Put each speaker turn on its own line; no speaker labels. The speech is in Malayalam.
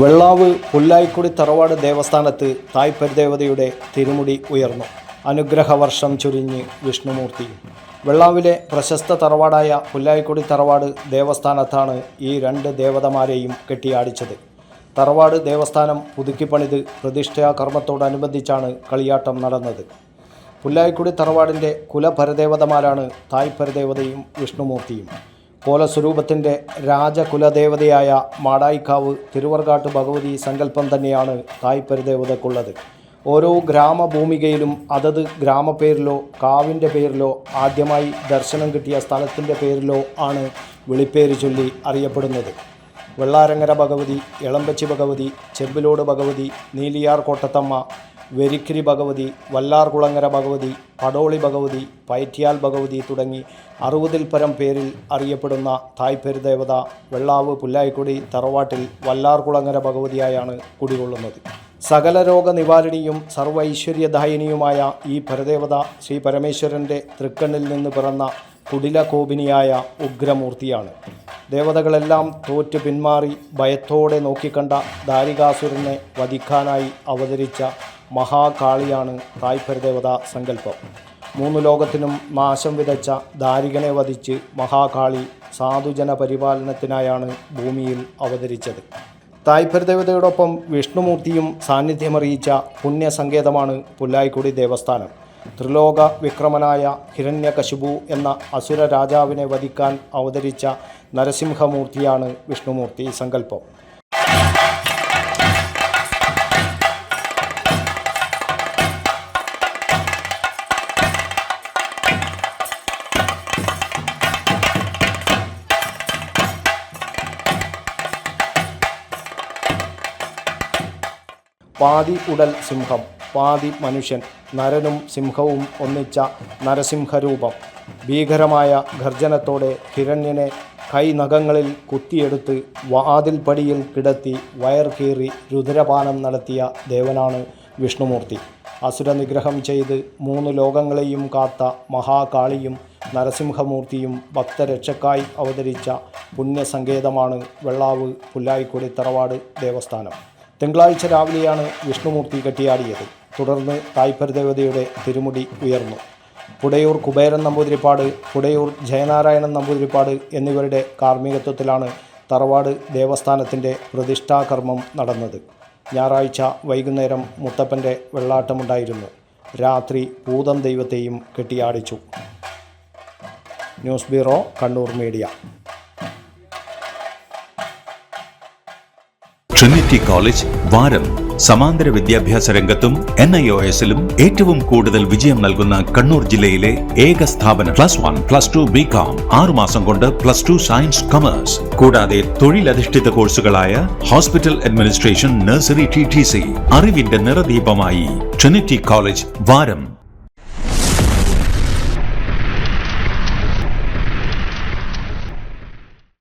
വെള്ളാവ് പുല്ലായിക്കുടി തറവാട് ദേവസ്ഥാനത്ത് തായ്പരിദേവതയുടെ തിരുമുടി ഉയർന്നു. അനുഗ്രഹവർഷം ചുരിഞ്ഞ് വിഷ്ണുമൂർത്തി. വെള്ളാവിലെ പ്രശസ്ത തറവാടായ പുല്ലായിക്കുടി തറവാട് ദേവസ്ഥാനത്താണ് ഈ രണ്ട് ദേവതമാരെയും കെട്ടിയാടിച്ചത്. തറവാട് ദേവസ്ഥാനം പുതുക്കിപ്പണിത് പ്രതിഷ്ഠാ കർമ്മത്തോടനുബന്ധിച്ചാണ് കളിയാട്ടം നടന്നത്. പുല്ലായിക്കുടി തറവാടിന്റെ കുലപരദേവതമാരാണ് തായ്പരദേവതയും വിഷ്ണുമൂർത്തിയും. കോലസ്വരൂപത്തിന്റെ രാജകുലദേവതയായ മാടായിക്കാവ് തിരുവർഗാട്ട് ഭഗവതി സങ്കല്പം തന്നെയാണ് തായ്പരിദേവതയ്ക്കുള്ളത് ഓരോ ഗ്രാമഭൂമികയിലും അതത് ഗ്രാമപ്പേരിലോ കാവിന്റെ പേരിലോ ആദ്യമായി ദർശനം കിട്ടിയ സ്ഥലത്തിന്റെ പേരിലോ ആണ് വിളിപ്പേര് ചൊല്ലി അറിയപ്പെടുന്നത്. വെള്ളാരങ്ങര ഭഗവതി എളമ്പച്ചി ഭഗവതി ചെമ്പിലോട് ഭഗവതി നീലിയാർ കോട്ടത്തമ്മ വെരിക്കിരി ഭഗവതി വല്ലാർകുളങ്ങര ഭഗവതി പടോളി ഭഗവതി പൈറ്റിയാൽ ഭഗവതി തുടങ്ങി അറുപതിൽ പരം പേരിൽ അറിയപ്പെടുന്ന തായ്പേര് ദേവത വെള്ളാവ് പുല്ലായിക്കുടി തറവാട്ടിൽ വല്ലാർകുളങ്ങര ഭഗവതിയായാണ് കുടികൊള്ളുന്നത്. സകല രോഗ നിവാരണിയും സർവ ഈ പരദേവത ശ്രീ പരമേശ്വരന്റെ തൃക്കണ്ണിൽ നിന്ന് പിറന്ന കുടിലകോപിനിയായ ഉഗ്രമൂർത്തിയാണ്. ദേവതകളെല്ലാം തോറ്റു പിന്മാറി ഭയത്തോടെ നോക്കിക്കണ്ട ദാരികാസുരനെ വധിക്കാനായി അവതരിച്ച മഹാകാളിയാണ് തായ്പരദേവത സങ്കല്പം. മൂന്ന് ലോകത്തിനും നാശം വിതച്ച ദാരികനെ വധിച്ച് മഹാകാളി സാധുജന പരിപാലനത്തിനായാണ് ഭൂമിയിൽ അവതരിച്ചത്. തായ്പരദേവതയോടൊപ്പം വിഷ്ണുമൂർത്തിയും സാന്നിധ്യമറിയിച്ച പുണ്യസങ്കേതമാണ് പുല്ലായിക്കുടി ദേവസ്ഥാനം. ത്രിലോക വിക്രമനായ ഹിരണ്യകശിപു എന്ന അസുര രാജാവിനെ വധിക്കാൻ അവതരിച്ച നരസിംഹമൂർത്തിയാണ് വിഷ്ണുമൂർത്തി സങ്കല്പം. പാതി ഉടൽ സിംഹം പാതി മനുഷ്യൻ. നരനും സിംഹവും ഒന്നിച്ച നരസിംഹരൂപം. ഭീകരമായ ഗർജനത്തോടെ ഹിരണ്യനെ കൈനഖങ്ങളിൽ കുത്തിയെടുത്ത് വാതിൽപ്പടിയിൽ കിടത്തി വയർ കീറി രുദ്രപാനം നടത്തിയ ദേവനാണ് വിഷ്ണുമൂർത്തി. അസുരനിഗ്രഹം ചെയ്ത് മൂന്ന് ലോകങ്ങളെയും കാത്ത മഹാകാളിയും നരസിംഹമൂർത്തിയും ഭക്തരക്ഷക്കായി അവതരിച്ച പുണ്യസങ്കേതമാണ് വെള്ളാവ് പുല്ലായിക്കൊടി തറവാട് ദേവസ്ഥാനം. തിങ്കളാഴ്ച രാവിലെയാണ് വിഷ്ണുമൂർത്തി കെട്ടിയാടിയത്. തുടർന്ന് തായ്പരദേവതയുടെ തിരുമുടി ഉയർന്നു. പുടയൂർ കുബേരൻ നമ്പൂതിരിപ്പാട് പുടയൂർ ജയനാരായണൻ നമ്പൂതിരിപ്പാട് എന്നിവരുടെ കാർമ്മികത്വത്തിലാണ് തറവാട് ദേവസ്ഥാനത്തിന്റെ പ്രതിഷ്ഠാകർമ്മം നടന്നത്. ഞായറാഴ്ച വൈകുന്നേരം മുത്തപ്പന്റെ വെള്ളാട്ടമുണ്ടായിരുന്നു. രാത്രി പൂതം ദൈവത്തെയും കെട്ടിയാടിച്ചു. News bureau Kannur media.
Trinity college Varam സമാന്തര വിദ്യാഭ്യാസ രംഗത്തും എൻ ഐ ഒ എസിലും ഏറ്റവും കൂടുതൽ വിജയം നൽകുന്ന കണ്ണൂർ ജില്ലയിലെ ഏക സ്ഥാപനം plus one plus two B com ആറുമാസം കൊണ്ട് പ്ലസ് ടു സയൻസ് കൊമേഴ്സ് കൂടാതെ തൊഴിലധിഷ്ഠിത കോഴ്സുകളായ hospital administration nursery T T C അറിവിന്റെ നിറദീപമായി ട്രിനിറ്റി കോളേജ് വാരം